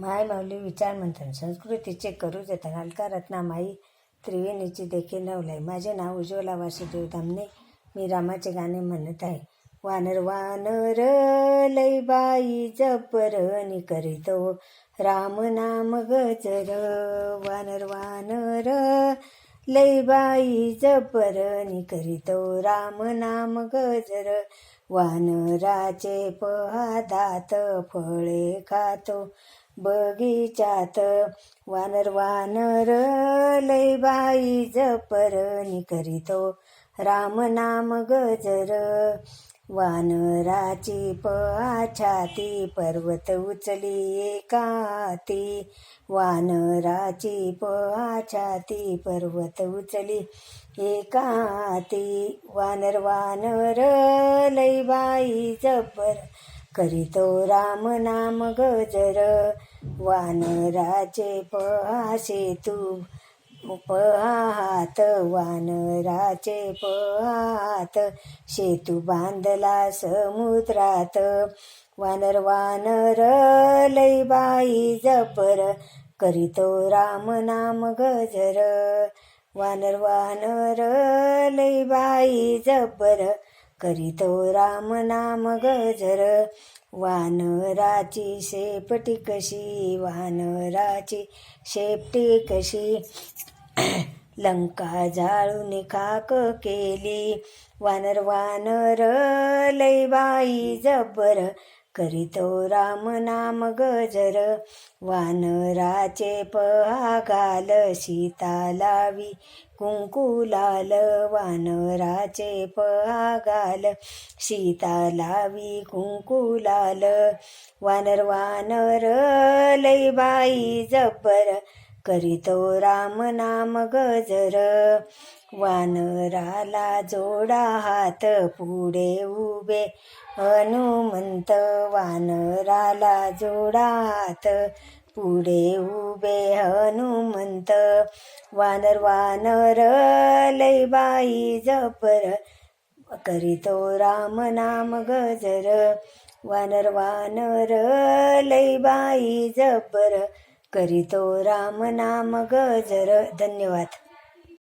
माय माऊली विचार मंथन संस्कृतीचे करू देतात अलका रत्नामाई त्रिवेणीची देखील नवलय माझे नाव उज्ज्वला वासुदेव दामणे. मी रामाचे गाणे म्हणत आहे. वानर वानर लय बाई नि करीतो राम नाम गजर वानर वानर लई बाई जपरणी करीतो राम नाम गजर वानराचे पहादात फळे खातो. बगीचात वानर वानर लय बाई जपर निकरितो. राम नाम गजर वानराची पछाती पर्वत उचली एकाती. वानराची पछाती पर्वत उचली एकाती. वानर वानर लय बाई जपर करीतो राम नाम गजर वानराचे पहासे तू पहात वानराचे पहात. शेतू बांधला समुद्रात. वानर वानर लई बाई जबर. करीतो राम नाम गजर वानर वानर लई बाई जबर. करीतो राम नाम गजर. वानराची शेपटी कशी वानराची शेपटी कशी. लंका जाळून खाक केली. वानर वानर लय बाई जबर करीतो राम नाम गजर वानराचे पहागाल सीता लावी. कुंकुलाल वानराचे पहागाल. सीता लावी कुंकुलाल वानर वानर लई बाई जबर करीतो राम नाम गजर वानराला जोडा हात पुढे उभे हनुमंत. वानराला जोडा हात पुढे उभे हनुमंत. वानर वानर लय बाई जपर. करीतो राम नाम गजर वानर वानर लय बाई जबर करीतो राम नाम ग जर. धन्यवाद.